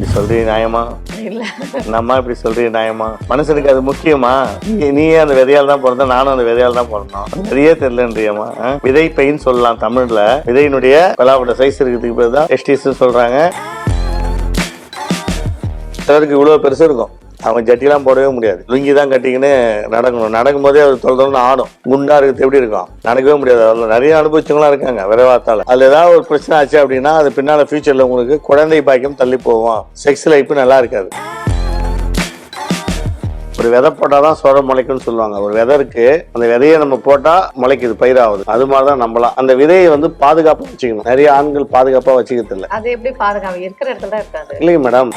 இப்படி சொல்றீங்க நியாயமா? இல்ல. நம்ம இப்படி சொல்றீங்க நியாயமா? மனுஷனுக்கு அது முக்கியமா? நீ- நீயே அந்த விதையால் தான் பிறந்த நானும் அந்த விதையால் தான் பிறந்தோம். விதையே தெரியலன்றியம்மா? விதை பைன்னு சொல்லலாம் தமிழ்ல. விதையினுடைய பலாவோட சைஸ் இருக்கிறதுக்கு பேர் தான் எஸ்டிஸ் சொல்றாங்க. சிலருக்கு இவ்வளவு பெருசு இருக்கும். அவங்க ஜட்டிலாம் போடவே முடியாது. லுங்கி தான் கட்டிக்கின்னு நடக்கணும். நடக்கும் போதே அவர் தொலைதொன்னு ஆடும். குண்டா இருக்கிறது எப்படி இருக்கும்? நடக்கவே முடியாது. அதில் நிறைய அனுபவிச்சவங்களாம் இருக்காங்க விரைவாத்தால அதுல ஏதாவது ஒரு பிரச்சனை ஆச்சு அப்படின்னா அது பின்னால ஃபியூச்சர்ல உங்களுக்கு குழந்தை பாக்கியம் தள்ளி போகும். செக்ஸ் லைஃப் நல்லா இருக்காது. ஒரு விதை போட்டால் தான் சோளம் முளைக்கும்னு சொல்லுவாங்க. ஒரு விதை இருக்கு. அந்த விதையை நம்ம போட்டால் முளைக்குது பயிராகுது. அது மாதிரி தான் நம்பலாம் அந்த விதையை வந்து பாதுகாப்பாக வச்சுக்கணும். நிறைய ஆண்கள் பாதுகாப்பாக வச்சுக்கிறது இல்லை அது எப்படி பாதுகாப்பு? இருக்கிற இடத்துல இருக்காது. இல்லைங்க மேடம்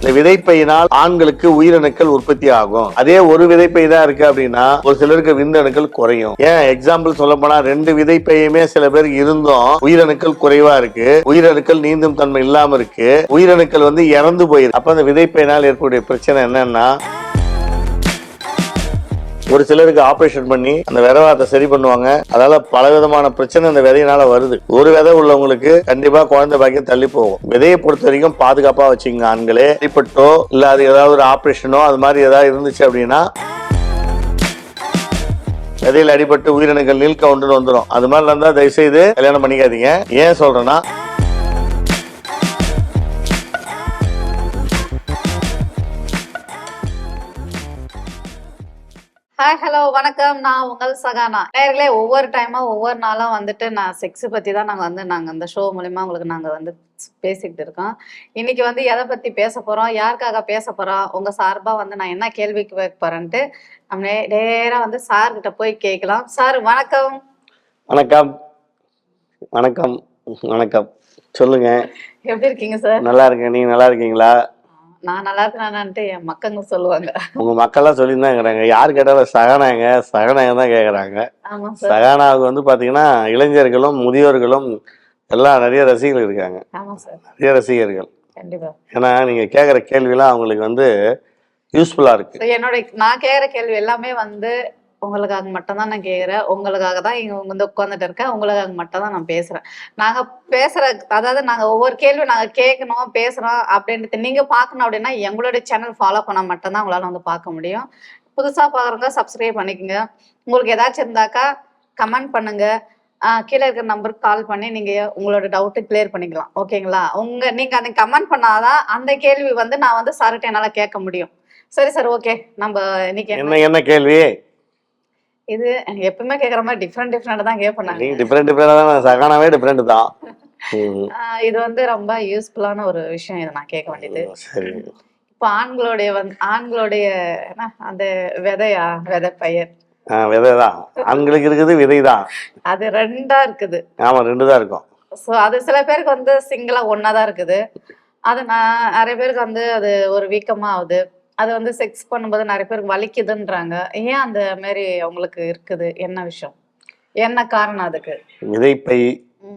இந்த விதைப்பையினால் ஆண்களுக்கு உயிரணுக்கள் உற்பத்தி ஆகும். அதே ஒரு விதைப்பை தான் இருக்கு அப்படின்னா ஒரு சிலருக்கு விந்தணுக்கள் குறையும். ஏன்? எக்ஸாம்பிள் சொல்ல போனா ரெண்டு விதைப்பையுமே சில பேருக்கு இருந்தும் உயிரணுக்கள் குறைவா இருக்கு. உயிரணுக்கள் நீந்தும் தன்மை இல்லாம இருக்கு. உயிரணுக்கள் வந்து இறந்து போயிருக்கு அப்ப அந்த விதைப்பையினால் ஏற்படக்கூடிய பிரச்சனை என்னன்னா ஒரு சிலருக்கு ஆபரேஷன் பண்ணி அந்த விதவாத்தை சரி பண்ணுவாங்க. அதனால பல விதமான பிரச்சனை அந்த விதையினால வருது. ஒரு விதை உள்ளவங்களுக்கு கண்டிப்பா குழந்தை பாக்கியம் தள்ளி போகும். விதையை பொறுத்த வரைக்கும் பாதுகாப்பா வச்சுங்க ஆண்களே. அடிப்பட்டோ இல்ல அது ஏதாவது ஒரு ஆபரேஷனோ அது மாதிரி ஏதாவது இருந்துச்சு அப்படின்னா விதையில் அடிபட்டு உயிரினங்கள் நீல் கவுண்டுன்னு வந்துடும் அது மாதிரி இருந்தால் தயவு செய்து கல்யாணம் பண்ணிக்காதீங்க. ஏன் சொல்றேன்னா ஹாய் ஹலோ வணக்கம். நான் உங்கள் சகானா. நேர்களே ஒவ்வொரு டைமா ஒவ்வொரு நாளும் வந்துட்டு நான் செக்ஸ் பத்தி தான் நாங்க வந்து நாங்க இந்த ஷோ மூலியமா உங்களுக்கு நாங்க வந்து பேசிக்கிட்டு இருக்கோம். இன்னைக்கு வந்து எதை பத்தி பேச போறோம்? யாருக்காக பேச போறோம் உங்க சார்பா வந்து நான் என்ன கேள்வி கேட்க போறேன்ட்டு நம்ம நே- நேரா வந்து சார் கிட்ட போய் கேட்கலாம். சார் வணக்கம். வணக்கம். வணக்கம். வணக்கம். சொல்லுங்க. எப்படி இருக்கீங்க சார் நல்லா இருக்கேன். நீங்க நல்லா இருக்கீங்களா? நான் நல்லா இருக்கிறேன்ட்டு என் மக்கங்க சொல்லுவாங்க. உங்க மக்கள்லாம் இருக்கிறாங்க யார் கேட்டாலும் சகனாங்க சகனாங்க தான் கேட்குறாங்க சகானாவுக்கு வந்து பாத்தீங்கன்னா இளைஞர்களும் முதியோர்களும் எல்லாம் நிறைய ரசிகர்கள் இருக்காங்க. நிறைய ரசிகர்கள். ஏன்னா நீங்க கேட்குற கேள்விலாம் அவங்களுக்கு வந்து யூஸ்ஃபுல்லா இருக்கு. என்னோட நான் கேக்குற கேள்வி எல்லாமே வந்து உங்களுக்காக மட்டும்தான் நான் கேக்குறேன். உங்களுக்காக தான் இங்க வந்து உட்காந்துட்டு இருக்கேன். உங்களுக்காக மட்டும் தான் நான் பேசுறேன். நாங்க பேசுற அதாவது நாங்க ஒவ்வொரு கேள்வி நாங்கள் கேட்கணும் பேசுறோம் அப்படின்றது நீங்க பார்க்கணும் அப்படின்னா எங்களுடைய சேனல் ஃபாலோ பண்ணா மட்டும்தான் உங்களால வந்து பார்க்க முடியும். புதுசா பார்க்குறவங்க சப்ஸ்கிரைப் பண்ணிக்கோங்க. உங்களுக்கு ஏதாச்சும் இருந்தாக்கா கமெண்ட் பண்ணுங்க. கீழே இருக்கிற நம்பருக்கு கால் பண்ணி நீங்க உங்களோட டவுட்டு கிளியர் பண்ணிக்கலாம். ஓகேங்களா உங்க நீங்க அந்த கமெண்ட் பண்ணாதான் அந்த கேள்வி வந்து நான் வந்து சார்கிட்ட என்னால கேட்க முடியும். சரி சார் ஓகே நம்ம இன்னைக்கு என்ன என்ன கேள்வி? இது எப்பவுமே கேக்குற மாதிரி டிஃப்ரெண்ட் டிஃப்ரெண்ட் தான் கேட்பேன் நானு. டிஃப்ரெண்ட் டிஃப்ரெண்டாக தான் சகானாவே டிஃப்ரெண்ட் தான். இது வந்து ரொம்ப யூஸ்ஃபுல்லான ஒரு விஷயம் இதை நான் கேட்க வேண்டியது. இப்போ ஆண்களுடைய வந்து ஆண்களுடைய என்ன அந்த விதையா? விதை பயிர் விதை தான். ஆண்களுக்கு இருக்குது விதை தான். அது ரெண்டா இருக்குது. ஆமா ரெண்டு தான் இருக்கும். ஸோ அது சில பேருக்கு வந்து சிங்கிளா ஒன்னா தான் இருக்குது. அது நான் நிறைய பேருக்கு வந்து அது ஒரு வீக்கமா ஆகுது அது வந்து செக்ஸ் பண்ணும்போது நிறைய பேருக்கு வலிக்குதுன்றாங்க. ஏன் அந்த மாதிரி அவங்களுக்கு இருக்குது? என்ன விஷயம்? என்ன காரணம் அதுக்கு? விதைப்பை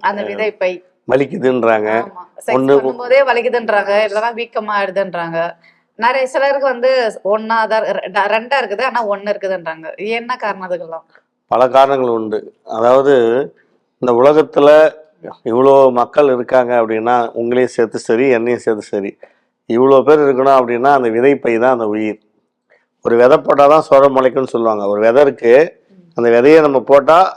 அந்த விதைப்பை. வலிக்குதுன்றாங்க. செக்ஸ் பண்ணும்போதே வலிக்குதுன்றாங்க. இல்லைன்னா வீக்கமா ஆயிடுதுன்றாங்க நிறைய சிலருக்கு வந்து ஒன்னா தான் ரெண்டா இருக்குது ஆனா ஒண்ணு இருக்குதுன்றாங்க. என்ன காரணம் அதுக்கெல்லாம்? பல காரணங்கள் உண்டு. அதாவது இந்த உலகத்துல இவ்வளோ மக்கள் இருக்காங்க அப்படின்னா உங்களையும் சேர்த்து சரி என்னையும் சேர்த்து சரி. இவ்வளோ பேர் இருக்கணும் அப்படின்னா அந்த விதைப்பை தான் அந்த உயிர். ஒரு விதை போட்டால் தான் சோளம் முளைக்கும்னு சொல்லுவாங்க. ஒரு விதை இருக்கு அந்த விதையை நம்ம போட்டால்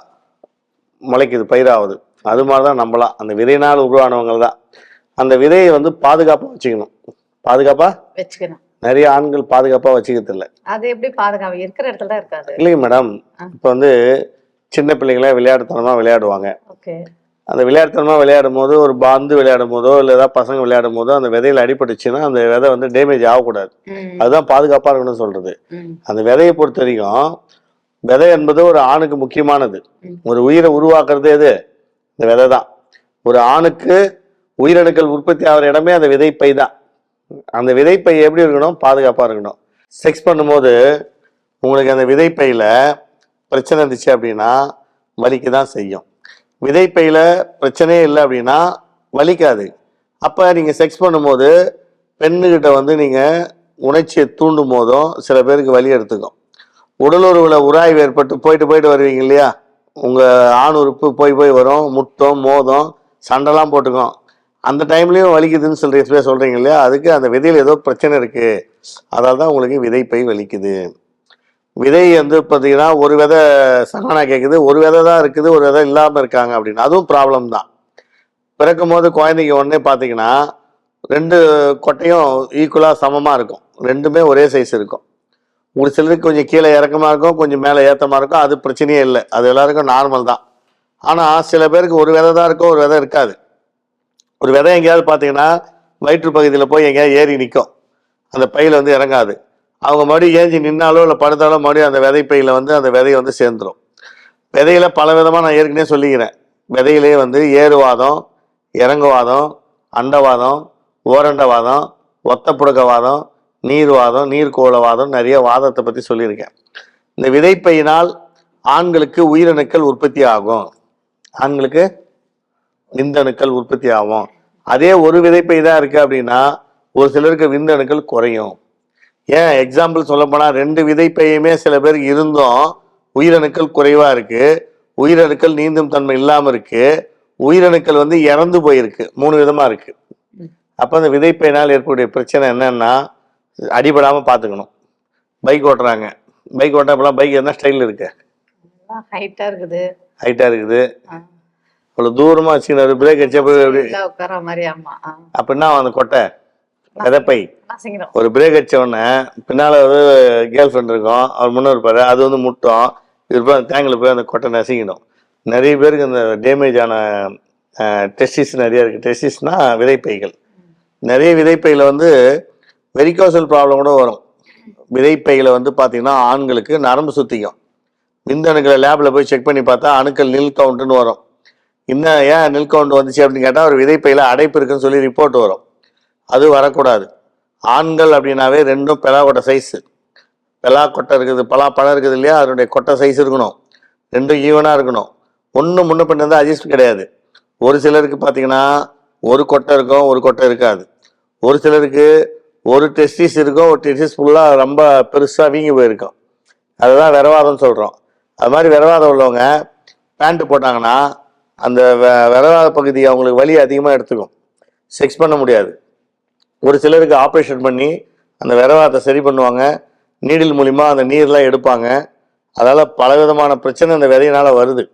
முளைக்குது பயிராகுது. அது மாதிரி தான் நம்பலாம் அந்த விதையினால் உருவானவங்க தான். அந்த விதையை வந்து பாதுகாப்பாக வச்சுக்கணும். பாதுகாப்பாக வச்சுக்கணும். நிறைய ஆண்கள் பாதுகாப்பாக வச்சுக்கிறது இல்லை. அது எப்படி பாதுகாப்பு? இருக்கிற இடத்துல தான் இருக்காது. இல்லைங்க மேடம். இப்போ வந்து சின்ன பிள்ளைங்களே விளையாட்டுத்தனமாக விளையாடுவாங்க. அந்த விளையாட்டுத்தனமாக விளையாடும் போது ஒரு பந்து விளையாடும் போதோ இல்லை ஏதாவது பசங்க விளையாடும் போதோ அந்த விதையில அடிபட்டுச்சுன்னா அந்த விதை வந்து டேமேஜ் ஆகக்கூடாது. அதுதான் பாதுகாப்பாக இருக்கணும்னு சொல்றது. ம். அந்த விதையை பொறுத்த வரைக்கும் விதை என்பது ஒரு ஆணுக்கு முக்கியமானது. ஒரு உயிரை உருவாக்குறது எது? இந்த விதை தான். ஒரு ஆணுக்கு உயிரணுக்கள் உற்பத்தி ஆகிற இடமே அந்த விதைப்பை தான். அந்த விதைப்பை எப்படி இருக்கணும்? பாதுகாப்பாக இருக்கணும். செக்ஸ் பண்ணும்போது உங்களுக்கு அந்த விதைப்பையில் பிரச்சனை இருந்துச்சு அப்படின்னா வலிக்க தான் செய்யும். விதைப்பையில் பிரச்சனையே இல்லை அப்படின்னா வலிக்காது. அப்போ நீங்கள் செக்ஸ் பண்ணும்போது பெண்ணுக்கிட்ட வந்து நீங்கள் உணர்ச்சியை தூண்டும் போதும் சில பேருக்கு வலி எடுத்துக்கும். உடலுறவில் உராய்வு ஏற்பட்டு போயிட்டு போயிட்டு வருவீங்க இல்லையா? உங்கள் ஆண் உறுப்பு போய் போய் வரும். முத்தம் மோதம் சண்டைலாம் போட்டுக்கும். அந்த டைம்லேயும் வலிக்குதுன்னு சொல்லி சொல்கிறீங்க இல்லையா? அதுக்கு அந்த விதையில் ஏதோ பிரச்சனை இருக்குது அதால் தான் உங்களுக்கு விதைப்பை வலிக்குது. விதை வந்து பார்த்தீங்கன்னா ஒரு விதை சகானா கேட்குது ஒரு விதை தான் இருக்குது ஒரு விதை இல்லாமல் இருக்காங்க அப்படின்னு. அதுவும் ப்ராப்ளம் தான். பிறக்கும் போது குழந்தைங்க உடனே பார்த்தீங்கன்னா ரெண்டு கொட்டையும் ஈக்குவலாக சமமாக இருக்கும். ரெண்டுமே ஒரே சைஸ் இருக்கும். ஒரு சிலருக்கு கொஞ்சம் கீழே இறக்கமாக இருக்கும் கொஞ்சம் மேலே ஏற்றமாக இருக்கும். அது பிரச்சனையே இல்லை. அது எல்லாருக்கும் நார்மல் தான். ஆனால் சில பேருக்கு ஒரு விதை தான் இருக்கும் ஒரு விதை இருக்காது. ஒரு விதை எங்கேயாவது பார்த்தீங்கன்னா வயிற்று பகுதியில் போய் எங்கேயாவது ஏறி நிற்கும் அந்த பையில் வந்து இறங்காது. அவங்க மறுபடியும் ஏஞ்சி நின்னாலோ இல்லை படுத்தாலோ மறுபடியும் அந்த விதைப்பையில் வந்து அந்த விதையை வந்து சேர்ந்துடும் விதையில பல விதமாக நான் ஏற்கனவே சொல்லிக்கிறேன். விதையிலே வந்து ஏறுவாதம் இறங்குவாதம் அண்டவாதம் ஓரண்டவாதம் ஒத்த புடுக்கவாதம் நீர்வாதம் நீர்கோளவாதம் நிறைய வாதத்தை பற்றி சொல்லியிருக்கேன். இந்த விதைப்பையினால் ஆண்களுக்கு உயிரணுக்கள் உற்பத்தி ஆகும் ஆண்களுக்கு விந்தணுக்கள் உற்பத்தி ஆகும் அதே ஒரு விதைப்பை தான் இருக்குது அப்படின்னா ஒரு சிலருக்கு விந்தணுக்கள் குறையும். ஏன் எக்ஸாம்பிள் சொல்ல போனா ரெண்டு விதைப்பையுமே சில பேருக்கு இருந்தும் உயிரணுக்கள் குறைவா இருக்கு. உயிரணுக்கள் நீந்தும் தன்மை இல்லாம இருக்கு. உயிரணுக்கள் வந்து இறந்து போயிருக்கு. மூணு விதமா இருக்கு. அப்ப அந்த விதைப்பையினால் ஏற்படக்கூடிய பிரச்சனை என்னன்னா அடிபடாம பாத்துக்கணும் பைக் ஓட்டுறாங்க. பைக் ஓட்ட இப்பெல்லாம் பைக் என்ன ஸ்டைல் இருக்கு. ஹைட்டா இருக்குது. ஹைட்டா இருக்குது. ஆ. இவ்வளவு தூரமா வச்சுக்கணும் பிரேக் ஆ. அப்படின்னா அந்த கொட்டை? விதைப்பை நசிங்கிடும் ஒரு பிரேக் அடிச்ச உடனே பின்னால ஒரு கேர்ள் ஃப்ரெண்ட் இருக்கும். அவர் முன்னே இருப்பாரு. அது வந்து முட்டும். இது போய் அந்த தேங்கில் போய் அந்த கொட்டை நசுங்கிடும். நிறைய பேருக்கு இந்த டேமேஜ் ஆன டெஸ்டிஸ் நிறைய இருக்கு. டெஸ்டிஸ்னா விதைப்பைகள். நிறைய விதைப்பையில் வந்து வெரிகோசல் ப்ராப்ளம் கூட வரும். விதைப்பையில் வந்து பார்த்தீங்கன்னா ஆண்களுக்கு நரம்பு சுத்திக்கும். விந்தணுக்களை லேபில் போய் செக் பண்ணி பார்த்தா அணுக்கள் நில் கவுண்ட்னு வரும். இன்னும் ஏன் நில் கவுண்ட் வந்துச்சு அப்படின்னு கேட்டால் ஒரு விதைப்பையில் அடைப்பு இருக்குன்னு சொல்லி ரிப்போர்ட் வரும். அது வரக்கூடாது. ஆண்கள் அப்படின்னாவே ரெண்டும் பெலா கொட்டை சைஸு பெலா கொட்டை இருக்குது பலா பழம் இருக்குது இல்லையா? அதனுடைய கொட்டை சைஸ் இருக்கணும். ரெண்டும் ஈவனாக இருக்கணும். ஒன்று முன்ன பின்ன இருந்தால் அட்ஜஸ்ட் கிடையாது. ஒரு சிலருக்கு பார்த்தீங்கன்னா ஒரு கொட்டை இருக்கும் ஒரு கொட்டை இருக்காது. ஒரு சிலருக்கு ஒரு டெஸ்டிஸ் இருக்கும் ஒரு டெஸ்டிஸ் ஃபுல்லாக ரொம்ப பெருசாக வீங்கி போயிருக்கும். அதுதான் விரவாதம்னு சொல்கிறோம் அது மாதிரி விரவாதம் உள்ளவங்க பேண்ட்டு போட்டாங்கன்னா அந்த வெ- விரவாத பகுதி அவங்களுக்கு வலி அதிகமாக எடுத்துக்கும். செக்ஸ் பண்ண முடியாது. ஒரு சிலருக்கு ஆப்ரேஷன் பண்ணி அந்த விரவாதத்தை சரி பண்ணுவாங்க. நீடில் மூலிமா அந்த நீர்லாம் எடுப்பாங்க. அதால் பலவிதமான பிரச்சனை அந்த விதையினால் வருது.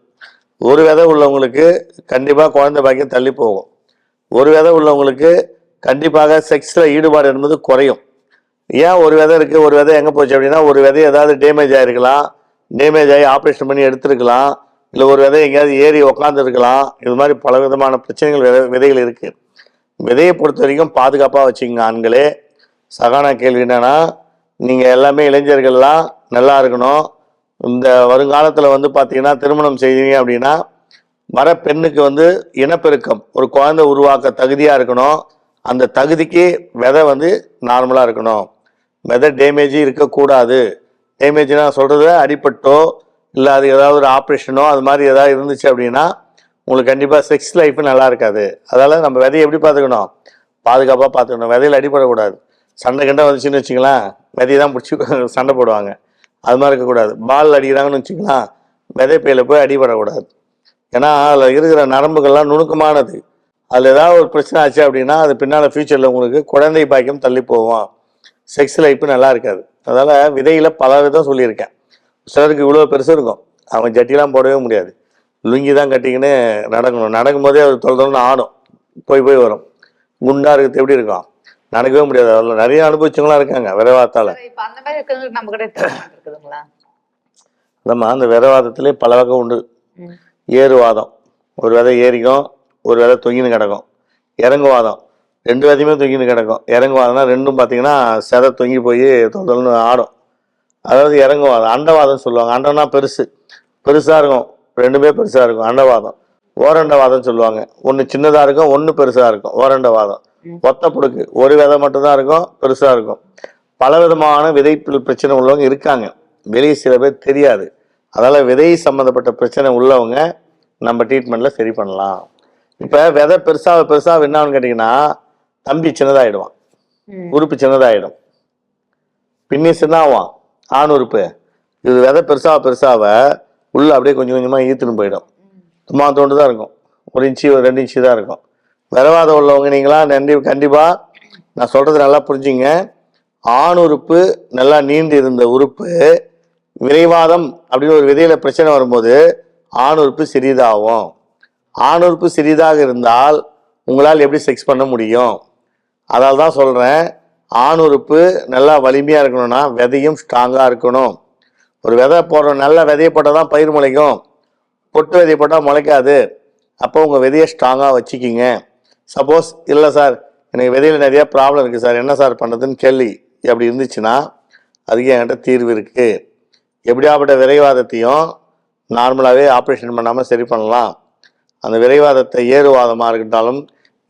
ஒரு விதை உள்ளவங்களுக்கு கண்டிப்பாக குழந்தை பாக்கியம் தள்ளி போகும். ஒரு விதை உள்ளவங்களுக்கு கண்டிப்பாக செக்ஸில் ஈடுபாடு என்பது குறையும். ஏன் ஒரு விதை இருக்குது ஒரு விதை எங்கே போச்சு அப்படின்னா ஒரு விதை ஏதாவது டேமேஜ் ஆகிருக்கலாம் டேமேஜ் ஆகி ஆப்ரேஷன் பண்ணி எடுத்திருக்கலாம். இல்லை ஒரு விதை எங்கேயாவது ஏறி உக்காந்துருக்கலாம். இது மாதிரி பல விதமான பிரச்சனைகள் விதை விதைகள் இருக்குது விதையை பொறுத்த வரைக்கும் பாதுகாப்பாக வச்சுங்க ஆண்களே. சகான கேள்வி என்னென்னா நீங்கள் எல்லாமே இளைஞர்கள்லாம் நல்லா இருக்கணும். இந்த வருங்காலத்தில் வந்து பார்த்தீங்கன்னா திருமணம் செய்வீங்க அப்படின்னா வர பெண்ணுக்கு வந்து இனப்பெருக்கம் ஒரு குழந்தை உருவாக்க தகுதியாக இருக்கணும். அந்த தகுதிக்கு விதை வந்து நார்மலாக இருக்கணும். விதை டேமேஜும் இருக்கக்கூடாது. டேமேஜ்னா சொல்கிறது அடிப்பட்டோ இல்லை அது ஏதாவது ஒரு ஆப்ரேஷனோ அது மாதிரி ஏதாவது இருந்துச்சு அப்படின்னா உங்களுக்கு கண்டிப்பாக செக்ஸ் லைஃப் நல்லா இருக்காது. அதால் நம்ம விதையை எப்படி பார்த்துக்கணும்? பாதுகாப்பாக பார்த்துக்கணும். விதையில் அடிப்படக்கூடாது சண்டை கண்டை வந்துச்சுன்னு வச்சுக்கலாம் விதையை தான் பிடிச்சி சண்டை போடுவாங்க. அது மாதிரி இருக்கக்கூடாது. பால் அடிக்கிறாங்கன்னு வச்சுக்கலாம் விதைப்பையில போய் அடிபடக்கூடாது. ஏன்னா அதில் இருக்கிற நரம்புகள்லாம் நுணுக்கமானது. அதில் ஏதாவது ஒரு பிரச்சனை ஆச்சு அப்படின்னா அது பின்னால் ஃப்யூச்சரில் உங்களுக்கு குழந்தை பாக்கியம் தள்ளி போவோம் செக்ஸ் லைஃப் நல்லா இருக்காது. அதனால் விதையில் பல விதம் சொல்லியிருக்கேன். சிலருக்கு இவ்வளோ பெருசு இருக்கும். அவங்க ஜட்டிலாம் போடவே முடியாது. லுங்கி தான் கட்டிக்கின்னு நடக்கணும். நடக்கும்போதே அது தொலைதொன்னு ஆடும். போய் போய் வரும். குண்டா இருக்கிறது எப்படி இருக்கும்? நடக்கவே முடியாது. அதில் நிறைய அனுபவிச்சவங்களாம் இருக்காங்க விரைவாத்தால். நம்ம அந்த விரைவாதத்திலே பல வகை உண்டு. ஏறுவாதம். ஒரு விதை ஏறிக்கும் ஒரு விதை தொங்கின்னு கிடக்கும். இறங்குவாதம். ரெண்டு விதையுமே தொங்கின்னு கிடக்கும். இறங்குவாதம்னா ரெண்டும் பார்த்தீங்கன்னா செதை தொங்கி போய் தொந்தல்னு ஆடும். அதாவது இறங்குவாதம். அண்டவாதம் சொல்லுவாங்க. அண்டம்னா பெருசு. பெருசாக இருக்கும். ரெண்டுமே பெருசாக இருக்கும். அண்டவாதம். ஓரண்டவாதம் சொல்லுவாங்க. ஒன்று சின்னதாக இருக்கும் ஒன்று பெருசாக இருக்கும். ஓரண்டவாதம். ஒத்த புடுக்கு. ஒரு விதை மட்டும்தான் இருக்கும் பெருசாக இருக்கும். பல விதமான விதைப்பில் பிரச்சனை உள்ளவங்க இருக்காங்க. வெளியே சில பேர் தெரியாது. அதனால் விதை சம்மந்தப்பட்ட பிரச்சனை உள்ளவங்க நம்ம ட்ரீட்மெண்ட்டில் சரி பண்ணலாம். இப்போ விதை பெருசாக பெருசாக என்னான்னு கேட்டிங்கன்னா தம்பி சின்னதாகிடுவான். உறுப்பு சின்னதாகிடும் பின்னி சின்னாவான். ஆண் உறுப்பு. இது விதை பெருசாக பெருசாக உள்ளே அப்படியே கொஞ்சம் கொஞ்சமாக ஈத்துன்னு போயிடும். சும்மா தோண்டு தான் இருக்கும். ஒரு இன்ச்சு ஒரு ரெண்டு இன்ச்சு தான் இருக்கும். விரவாதம் உள்ளவங்க நீங்களா? நன்றி கண்டிப்பாக நான் சொல்கிறது நல்லா புரிஞ்சுங்க. ஆண் உறுப்பு நல்லா நீண்டு இருந்த உறுப்பு விரைவாதம் அப்படின்னு ஒரு விதையில் பிரச்சனை வரும்போது ஆண் உறுப்பு சிறிதாகும். ஆண் உறுப்பு சிறிதாக இருந்தால் உங்களால் எப்படி செக்ஸ் பண்ண முடியும்? அதால் தான் சொல்கிறேன் ஆண் உறுப்பு நல்லா வலிமையாக இருக்கணும்னா விதையும் ஸ்ட்ராங்காக இருக்கணும். ஒரு விதை போடுற நல்ல விதையை போட்டால் தான் பயிர் முளைக்கும். பொட்டு விதையை போட்டால் முளைக்காது. அப்போ உங்கள் விதையை ஸ்ட்ராங்காக வச்சுக்கிங்க. சப்போஸ் இல்லை சார் எனக்கு விதையில் நிறையா ப்ராப்ளம் இருக்குது சார். என்ன சார் பண்ணுறதுன்னு கேள்வி. அப்படி இருந்துச்சுன்னா அதுக்கு என்கிட்ட தீர்வு இருக்குது எப்படியாப்பட்ட விரைவாதத்தையும் நார்மலாகவே ஆப்ரேஷன் பண்ணாமல் சரி பண்ணலாம். அந்த விரைவாதத்தை ஏறுவாதமாக இருக்கட்டாலும்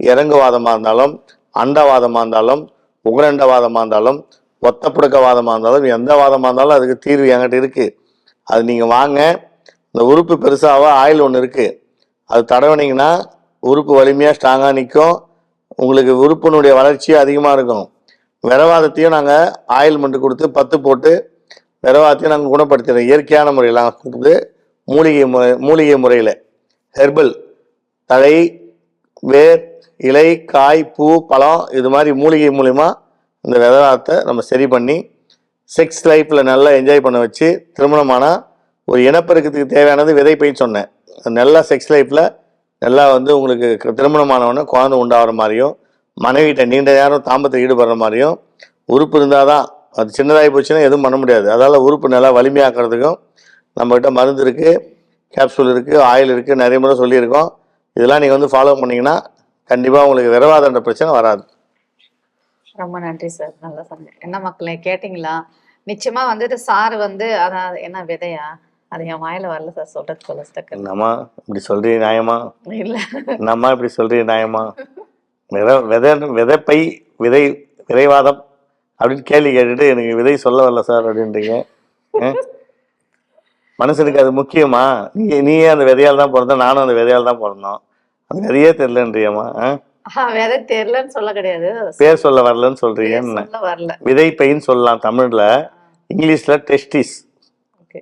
இறங்குவாதமாக இருந்தாலும் அண்டவாதமாக இருந்தாலும் உகரண்டவாதமாக இருந்தாலும் ஒத்த ஒத்தப்புடுக்கவாதமாக இருந்தாலும் எந்த வாதமாக இருந்தாலும் அதுக்கு தீர்வு என்கிட்ட இருக்குது அது நீங்கள் வாங்க. இந்த உறுப்பு பெருசாக ஆயில் ஒன்று இருக்குது அது தடவினீங்கன்னா உறுப்பு வலிமையாக ஸ்ட்ராங்காக நிற்கும் உங்களுக்கு உறுப்பினுடைய வளர்ச்சியும் அதிகமாக இருக்கும். விரவாதத்தையும் நாங்கள் ஆயில் கொடுத்து பத்து போட்டு விரவாதத்தையும் நாங்கள் குணப்படுத்திடுறோம். இயற்கையான முறையில் நாங்கள் கொடுத்து மூலிகை முறை மூலிகை முறையில். ஹெர்பல் தழை வேர் இலை காய் பூ பழம் இது மாதிரி மூலிகை மூலிமா இந்த விரவாதத்தை நம்ம சரி பண்ணி செக்ஸ் லைஃப்பில் நல்லா என்ஜாய் பண்ண வச்சு திருமணமானால் ஒரு இனப்பெருக்கத்துக்கு தேவையானது விதைப்பைன்னு சொன்னேன். நல்லா செக்ஸ் லைஃப்பில் நல்லா வந்து உங்களுக்கு க- திருமணமானவொடனே குழந்தை உண்டாகிற மாதிரியும் மனைவிட்ட நீண்ட நேரம் தாம்பத்தில் ஈடுபடுற மாதிரியும் உறுப்பு இருந்தால் தான் அது சின்னதாகி போச்சுன்னா எதுவும் பண்ண முடியாது. அதால் உறுப்பு நல்லா வலிமையாக்குறதுக்கும் நம்மக்கிட்ட மருந்து இருக்குது கேப்சூல் இருக்குது ஆயில் இருக்குது நிறைய முறை சொல்லியிருக்கோம். இதெல்லாம் நீங்கள் வந்து ஃபாலோ பண்ணிங்கன்னா கண்டிப்பாக உங்களுக்கு விரவாதன்ற பிரச்சனை வராது. ரொம்ப நன்றி சார். நல்லா சொன்னீங்க. என்ன மக்களே கேட்டிங்களா? நிச்சயமா வந்துட்டு சார் வந்து அதான் என்ன விதையா? அது என் வாயில வரல சார் சொல்றது சொல்ல டக்கு என்னம்மா இப்படி சொல்கிறீங்க நியாயமா? இல்ல. என்னம்மா இப்படி சொல்கிறீங்க நியாயமா? வித விதை விதைப்பை விதை விரைவாதம் அப்படின்னு கேள்வி கேட்டுட்டு எனக்கு விதை சொல்ல வரல சார் அப்படின்றீங்க. ஆ? மனுஷனுக்கு அது முக்கியமா? நீ நீயே அந்த விதையால் தான் பிறந்த நானும் அந்த விதையால் தான் பிறந்தோம். அந்த விதையே தெரிலன்றியம்மா ஆ? விதை தெரியலன்னு சொல்ல கிடையாது. பேர் சொல்ல வரலன்னு சொல்றீங்கன்னு வரல. விதைப்பைன்னு சொல்லலாம் தமிழ்ல. இங்கிலீஷ்ல டெஸ்டிஸ் ஓகே.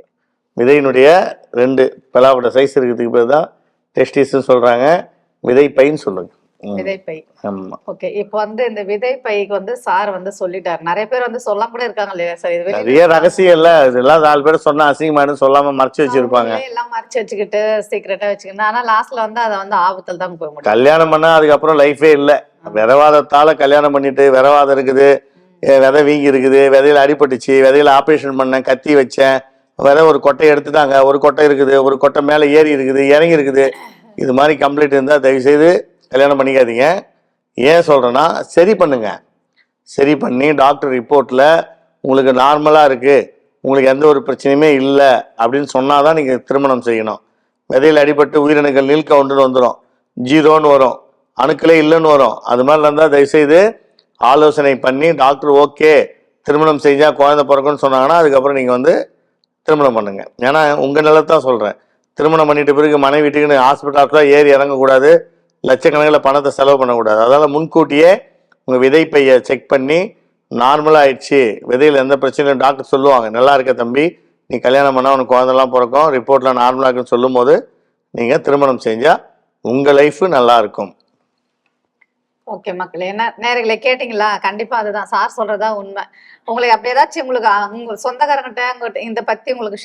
விதையினுடைய ரெண்டு பலாப்பட சைஸ் இருக்கிறதுக்கு பேர் தான் டெஸ்டிஸ்ன்னு சொல்றாங்க. விதைப்பைன்னு சொல்லுங்க. ம், விதைப்பை. ஆமா. ஓகே. இப்போ வந்து இந்த விதைப்பைக்கு வந்து சார் வந்து சொல்லிட்டாரு. நிறைய பேர் வந்து சொல்லாம கூட இருக்காங்க இல்லையா சார்? இது நிறைய ரகசியம் இல்ல. இதெல்லாம் நாலு பேர் சொன்னா அசிங்கமானு சொல்லாம மறைச்சு வச்சிருப்பாங்க. எல்லாம் மறைச்சு வச்சுக்கிட்டு சீக்கிரட்டா வச்சுக்கிட்டு. ஆனா லாஸ்ட்ல வந்து அதை வந்து ஆபத்தில் தான் போய் முடியும். கல்யாணம் பண்ணா அதுக்கப்புறம் லைஃபே இல்ல. விரவாதத்தால கல்யாணம் பண்ணிட்டு விரவாதம் இருக்குது. விதை வீங்கி இருக்குது. விதையில அடிபட்டுச்சு. விதையில ஆப்ரேஷன் பண்ணேன். கத்தி வச்சேன். விதை ஒரு கொட்டை எடுத்துட்டாங்க. ஒரு கொட்டை இருக்குது. ஒரு கொட்டை மேலே ஏறி இருக்குது. இறங்கி இருக்குது. இது மாதிரி கம்ப்ளைண்ட் இருந்தால் தயவுசெய்து கல்யாணம் பண்ணிக்காதீங்க. ஏன் சொல்கிறேன்னா சரி பண்ணுங்க. சரி பண்ணி டாக்டர் ரிப்போர்ட்டில் உங்களுக்கு நார்மலாக இருக்குது உங்களுக்கு எந்த ஒரு பிரச்சனையுமே இல்லை அப்படின்னு சொன்னால் தான் நீங்கள் திருமணம் செய்யணும். விதையில் அடிபட்டு உயிரணுக்கள் நீல் கவுண்டுன்னு வந்துடும் ஜீரோன்னு வரும். அணுக்களே இல்லைன்னு வரும். அது மாதிரி இருந்தால் தயவுசெய்து ஆலோசனை பண்ணி டாக்டர் ஓகே திருமணம் செஞ்சால் குழந்தை பிறக்குன்னு சொன்னாங்கன்னா அதுக்கப்புறம் நீங்கள் வந்து திருமணம் பண்ணுங்கள் ஏன்னா உங்கள் நிலத்தான் சொல்கிறேன் திருமணம் பண்ணிட்ட பிறகு மனைவி வீட்டுக்குன்னு ஹாஸ்பிட்டல் ஏறி இறங்கக்கூடாது. லட்சக்கணக்கில் பணத்தை செலவு பண்ணக்கூடாது. அதனால் முன்கூட்டியே உங்கள் விதைப்பையை செக் பண்ணி நார்மலாக ஆயிடுச்சு. விதையில் எந்த பிரச்சனையும் டாக்டர் சொல்லுவாங்க நல்லா இருக்க தம்பி நீ கல்யாணம் பண்ணால் உனக்கு குழந்தெல்லாம் பிறக்கும். ரிப்போர்ட்டில் நார்மலாக இருக்குன்னு சொல்லும்போது நீங்கள் திருமணம் செஞ்சால் உங்கள் லைஃபு நல்லா இருக்கும். ஓகே மக்களே என்ன நேரங்களை கேட்டிங்களா? கண்டிப்பா அதுதான். சார் சொல்றதா உண்மை. உங்களுக்கு அப்படி ஏதாச்சும் உங்களுக்கு உங்கள் உங்க சொந்தக்காரங்கிட்ட இந்த பத்தி உங்களுக்கு ஷேர்